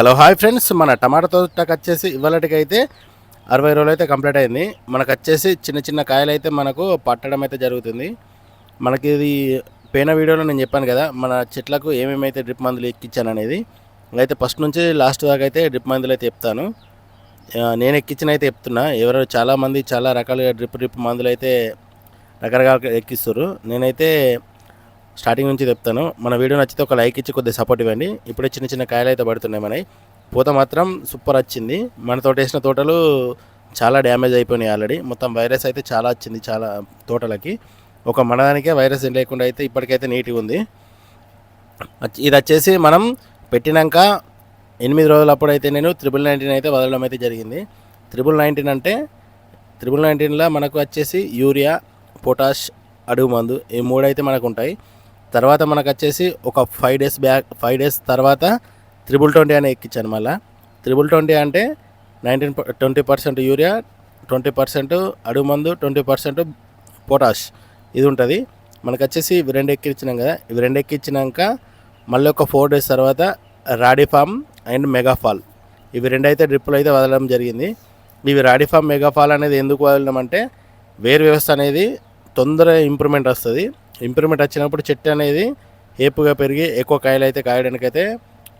Hello hi friends. మన టమాటా తోటకు వచ్చేసి ఇవాళకి అరవై రోజులు అయితే కంప్లీట్ అయింది. మనకు వచ్చేసి చిన్న చిన్న కాయలు అయితే మనకు పట్టడం అయితే జరుగుతుంది. మనకి ఇది పోయిన వీడియోలో నేను చెప్పాను కదా మన చెట్లకు ఏమేమి అయితే డ్రిప్ మందులు ఎక్కించాను అనేది. అయితే ఫస్ట్ నుంచి లాస్ట్ దాకా అయితే డ్రిప్ మందులు అయితే చెప్తాను. నేను ఎక్కించిన అయితే చెప్తున్నా. ఎవరు చాలామంది చాలా రకాలుగా డ్రిప్ డ్రిప్ మందులు అయితే రకరకాల ఎక్కిస్తారు నేనైతే స్టార్టింగ్ నుంచి చెప్తాను. మన వీడియో నచ్చితే ఒక లైక్ ఇచ్చి కొద్దిగా సపోర్ట్ ఇవ్వండి. ఇప్పుడే చిన్న చిన్న కాయలు అయితే పడుతున్నాయి మనవి. పూత మాత్రం సూపర్ వచ్చింది. మన తోట వేసిన తోటలు చాలా డ్యామేజ్ అయిపోయినాయి ఆల్రెడీ మొత్తం వైరస్ అయితే చాలా వచ్చింది చాలా తోటలకి. ఒక మనదానికే వైరస్ ఏం లేకుండా అయితే ఇప్పటికైతే నీట్గా ఉంది. ఇది వచ్చేసి మనం పెట్టినాక ఎనిమిది రోజులు అప్పుడైతే నేను త్రిబుల్ నైన్టీన్ అయితే వదలడం అయితే జరిగింది. త్రిబుల్ నైన్టీన్ అంటే త్రిబుల్ నైన్టీన్లో మనకు వచ్చేసి యూరియా పొటాష్ అడుగు మందు ఈ మూడు అయితే మనకు ఉంటాయి. తర్వాత మనకు వచ్చేసి ఒక five days back five days తర్వాత త్రిబుల్ ట్వంటీ అని ఎక్కించాను మళ్ళీ. త్రిబుల్ ట్వంటీ అంటే nineteen twenty percent urea twenty percent అడుగు మందు ట్వంటీ పర్సెంట్ పొటాష్ ఇది ఉంటుంది. మనకు వచ్చేసి ఇవి రెండు ఎక్కించినాం కదా ఇవి రెండు ఎక్కించినాక మళ్ళీ ఒక ఫోర్ డేస్ తర్వాత రాడిఫామ్ అండ్ మెగాఫాల్ ఇవి రెండు అయితే డ్రిప్పులు అయితే వదలడం జరిగింది. ఇవి రాడిఫామ్ మెగాఫాల్ అనేది ఎందుకు వదలడం అంటే వేరు వ్యవస్థ అనేది తొందరగా ఇంప్రూవ్మెంట్ వస్తుంది. ఇంప్రూవ్మెంట్ వచ్చినప్పుడు చెట్టు అనేది ఏపుగా పెరిగి ఎక్కువ కాయలు అయితే కాయడానికి అయితే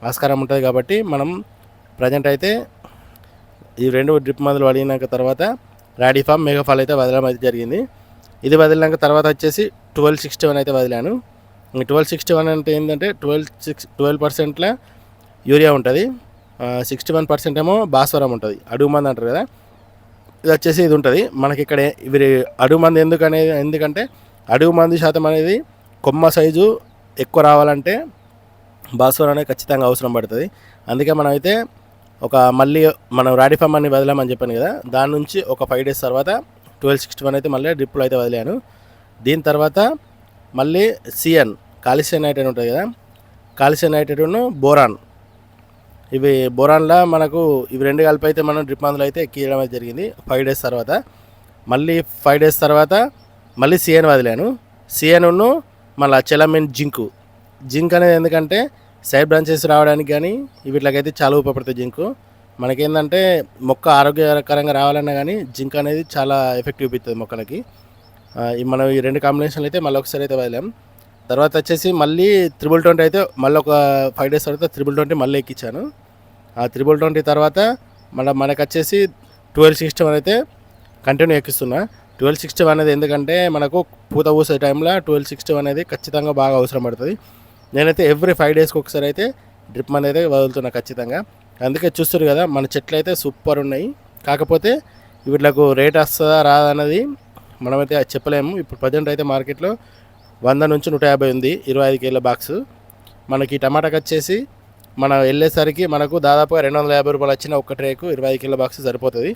ఆస్కారం ఉంటుంది కాబట్టి మనం ప్రజెంట్ అయితే ఈ రెండు డ్రిప్ మందులు వదిలినాక తర్వాత రాడీఫామ్ మెగాఫాల్ అయితే వదలడం అయితే జరిగింది. ఇది వదిలినాక తర్వాత వచ్చేసి ట్వెల్వ్ సిక్స్టీ వన్ అయితే వదిలాను. ట్వెల్వ్ సిక్స్టీ వన్ అంటే ఏంటంటే ట్వెల్వ్ సిక్స్ ట్వెల్వ్ పర్సెంట్లో యూరియా ఉంటుంది. సిక్స్టీ వన్ పర్సెంట్ ఏమో భాస్వరం ఉంటుంది. అడుగు మంది అంటారు కదా. ఇది వచ్చేసి ఇది ఉంటుంది. మనకి ఇక్కడ వీరి అడుగు మంది ఎందుకనేది ఎందుకంటే అడుగు మంది శాతం అనేది కొమ్మ సైజు ఎక్కువ రావాలంటే భాస్వరం అనేది ఖచ్చితంగా అవసరం పడుతుంది. అందుకే మనం అయితే ఒక మళ్ళీ మనం రాడిఫామ్ అని వదిలామని చెప్పాను కదా దాని నుంచి ఒక ఫైవ్ డేస్ తర్వాత ట్వెల్వ్ సిక్స్టీ వన్ అయితే మళ్ళీ డ్రిప్లో అయితే వదిలాను. దీని తర్వాత మళ్ళీ సిఎన్ కాల్షియం నైట్రేట్ ఉంటుంది కదా కాల్షియం నైట్రేట్ను బోరాన్. ఇవి బోరాన్లో మనకు ఇవి రెండు కలిపి అయితే మనం డ్రిప్ మందులు అయితే ఎక్కియడం అయితే జరిగింది ఫైవ్ డేస్ తర్వాత. మళ్ళీ ఫైవ్ డేస్ తర్వాత మళ్ళీ సిఎన్ వదిలాను. సిఎన్ను మళ్ళీ చెలమిన్ జింకు. జింక్ అనేది ఎందుకంటే సైడ్ బ్రాంచెస్ రావడానికి కానీ వీటికైతే చాలా ఉపయోగపడుతుంది జింకు. మనకేంటంటే మొక్క ఆరోగ్యకరంగా రావాలన్నా కానీ జింక్ అనేది చాలా ఎఫెక్టివ్ చూపిస్తుంది మొక్కలకి. మనం ఈ రెండు కాంబినేషన్లు అయితే మళ్ళీ ఒకసారి అయితే వదిలాం. తర్వాత వచ్చేసి మళ్ళీ త్రిబుల్ ట్వంటీ అయితే మళ్ళీ ఒక ఫైవ్ డేస్ తర్వాత త్రిబుల్ ట్వంటీ మళ్ళీ ఎక్కించాను. ఆ త్రిబుల్ ట్వంటీ తర్వాత మళ్ళీ మనకు వచ్చేసి ట్వెల్వ్ సిక్స్టీ వన్ అయితే కంటిన్యూ ఎక్కిస్తున్నా. ట్వెల్వ్ సిక్స్టీ వన్ అనేది ఎందుకంటే మనకు పూత పూసే టైంలో ట్వెల్వ్ సిక్స్టీ వన్ అనేది ఖచ్చితంగా బాగా అవసరం పడుతుంది. నేనైతే ఎవ్రీ ఫైవ్ డేస్కి ఒకసారి అయితే డ్రిప్ అనేది అయితే వదులుతున్నా ఖచ్చితంగా. అందుకే చూస్తారు కదా మన చెట్లు అయితే సూపర్ ఉన్నాయి. కాకపోతే వీటిలకు రేట్ వస్తుందా రాదా అనేది మనమైతే చెప్పలేము. ఇప్పుడు ప్రజెంట్ అయితే మార్కెట్లో వంద నుంచి నూట యాభై ఉంది ఇరవై ఐదు కేజీల బాక్స్ మనకి టమాటాకి వచ్చేసి మనం వెళ్ళేసరికి మనకు దాదాపుగా రెండు వందల యాభై రూపాయలు వచ్చిన ఒక ట్రేకు ఇరవై ఐదు కిలో బాక్స్ సరిపోతుంది.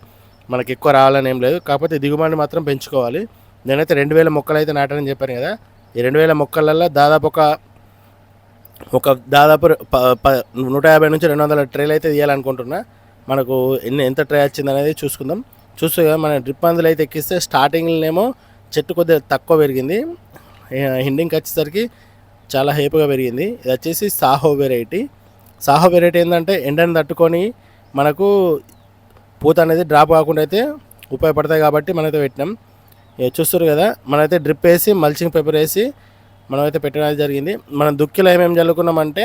మనకి ఎక్కువ రావాలని ఏం లేదు. కాకపోతే దిగుబడిని మాత్రం పెంచుకోవాలి. నేనైతే రెండు వేల మొక్కలు అయితే నాటానని చెప్పాను కదా. ఈ రెండు వేల మొక్కలలో దాదాపు ఒక ఒక దాదాపు నూట యాభై నుంచి రెండు వందల ట్రేలు అయితే తీయాలనుకుంటున్నా. మనకు ఎన్ని ఎంత ట్రే వచ్చింది అనేది చూసుకుందాం. చూస్తే కదా మన డ్రిప్ మందులు అయితే ఎక్కిస్తే స్టార్టింగ్లోనేమో చెట్టు కొద్దిగా తక్కువ పెరిగింది. హిండింగ్కి వచ్చేసరికి చాలా హేపుగా పెరిగింది. ఇది వచ్చేసి సాహో వెరైటీ సాహో వెరైటీ ఏంటంటే ఎండని తట్టుకొని మనకు పూత అనేది డ్రాప్ కాకుండా అయితే ఉపయోగపడతాయి కాబట్టి మనమైతే పెట్టినాం. ఇక చూస్తారు కదా మనమైతే డ్రిప్ వేసి మల్చింగ్ పేపర్ వేసి మనమైతే పెట్టడం అనేది జరిగింది. మనం దుక్కిలో ఏమేమి చల్లుకున్నామంటే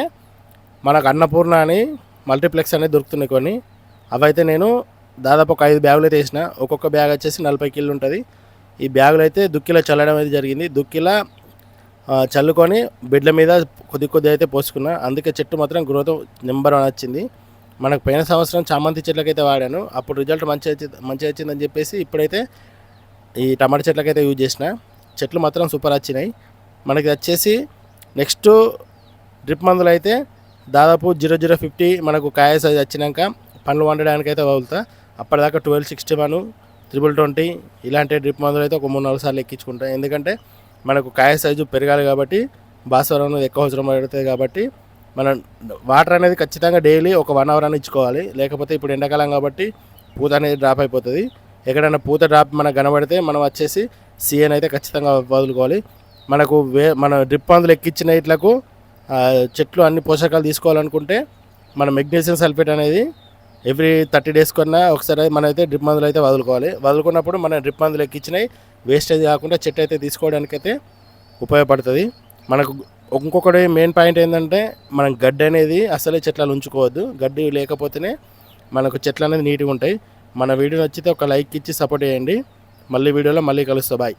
మనకు అన్నపూర్ణ అని మల్టీప్లెక్స్ అనేది దొరుకుతున్నాయి కొన్ని. అవైతే నేను దాదాపు ఒక ఐదు బ్యాగులు అయితే వేసిన. ఒక్కొక్క బ్యాగ్ వచ్చేసి నలభై కిలో ఉంటుంది. ఈ బ్యాగులు అయితే దుక్కిలో చల్లడం అయితే జరిగింది. దుక్కిలా చల్లుకొని బెడ్ల మీద కొద్ది కొద్ది అయితే పోసుకున్నా. అందుకే చెట్టు మాత్రం గ్రోత్ నెంబర్ వన్ వచ్చింది. మనకు పోయిన సంవత్సరం చామంతి చెట్లకైతే వాడాను. అప్పుడు రిజల్ట్ మంచి మంచి మంచిగా వచ్చిందని చెప్పేసి ఇప్పుడైతే ఈ టమాటా చెట్లకైతే యూజ్ చేసిన. చెట్లు మాత్రం సూపర్ వచ్చినాయి. మనకి వచ్చేసి నెక్స్ట్ డ్రిప్ మందులు అయితే దాదాపు జీరో జీరో ఫిఫ్టీ మనకు కాయ సైజ్ వచ్చినాక పండ్లు వండడానికి అయితే వదులుతా. అప్పటిదాకా twelve sixty one triple twenty ఇలాంటి డ్రిప్ మందులు అయితే ఒక మూడు నాలుగు సార్లు ఎక్కించుకుంటాం ఎందుకంటే మనకు కాయ సైజు పెరగాలి కాబట్టి భాస్వరం అనేది ఎక్కువ అవసరం పడుతుంది కాబట్టి మనం వాటర్ అనేది ఖచ్చితంగా డైలీ ఒక వన్ అవర్ అని ఇచ్చుకోవాలి. లేకపోతే ఇప్పుడు ఎండాకాలం కాబట్టి పూత అనేది డ్రాప్ అయిపోతుంది. ఎక్కడైనా పూత డ్రాప్ మనకు కనబడితే మనం వచ్చేసి సీఎన్ అయితే ఖచ్చితంగా వదులుకోవాలి. మనకు వే మన డ్రిప్ మందులు ఎక్కించిన ఇట్లకు చెట్లు అన్ని పోషకాలు తీసుకోవాలనుకుంటే మన మెగ్నీషియం సల్ఫేట్ అనేది ఎవ్రీ థర్టీ డేస్ కన్నా ఒకసారి మనమైతే డ్రిప్ మందులు అయితే వదులుకోవాలి. వదులుకున్నప్పుడు మన డ్రిప్ మందులు ఎక్కించినాయి వేస్టేజ్ కాకుండా చెట్టు అయితే తీసుకోవడానికైతే ఉపయోగపడుతుంది. మనకు ఇంకొకటి మెయిన్ పాయింట్ ఏంటంటే మనం గడ్డి అనేది అసలే చెట్లలో ఉంచుకోవద్దు. గడ్డి లేకపోతేనే మనకు చెట్లు అనేది నీట్గా ఉంటాయి. మన వీడియో నచ్చితే ఒక లైక్ ఇచ్చి సపోర్ట్ చేయండి. మళ్ళీ వీడియోలో మళ్ళీ కలుస్తా. బాయ్.